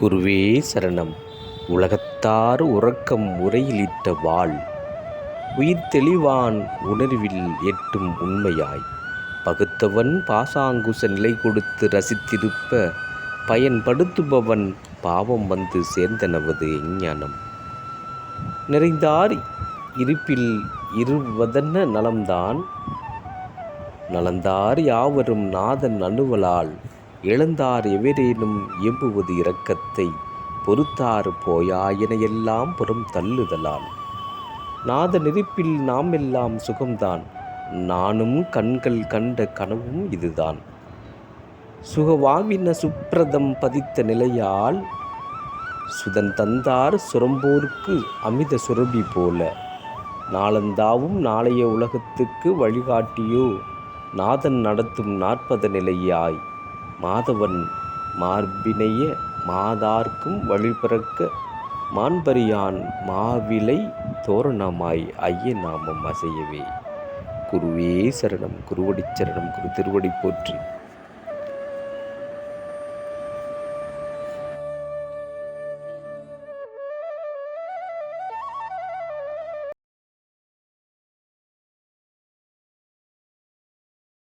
குருவே சரணம். உலகத்தார் உறக்கம் உரையிலிட்ட வாள் உயிர் தெளிவான் உணர்வில் எட்டும் உண்மையாய். பகுத்தவன் பாசாங்குச நிலை கொடுத்து ரசித்திருப்ப பயன்படுத்துபவன் பாவம் வந்து சேர்ந்தனவது எஞ்ஞானம் நிறைந்தார் இருப்பில் இருவதென்ன நலம்தான்? நலந்தார் யாவரும் நாதன் அணுவலால் இழந்தார் எவரேனும் இயம்புவது இரக்கத்தை பொறுத்தாறு போயாயன எல்லாம் புறம் தள்ளுதலால். நாத நெருப்பில் நாம் எல்லாம் சுகம்தான் நானும் கண்கள் கண்ட கனவும் இதுதான். சுகவாவின சுப்ரதம் பதித்த நிலையால் சுதன் தந்தார் சுரம்போர்க்கு அமித சுரபி போல. நாளந்தாவும் நாளைய உலகத்துக்கு வழிகாட்டியோ நாதன் நடத்தும் நாற்பத நிலையாய். மாதவன் மார்பினைய மாதார்க்கும் வழிபிறக்க மான்பரியான் மாவிலை தோரணமாய் ஐய நாமம் அசையவே. குருவே சரணம் குருவடி சரணம் குரு திருவடி போற்றி.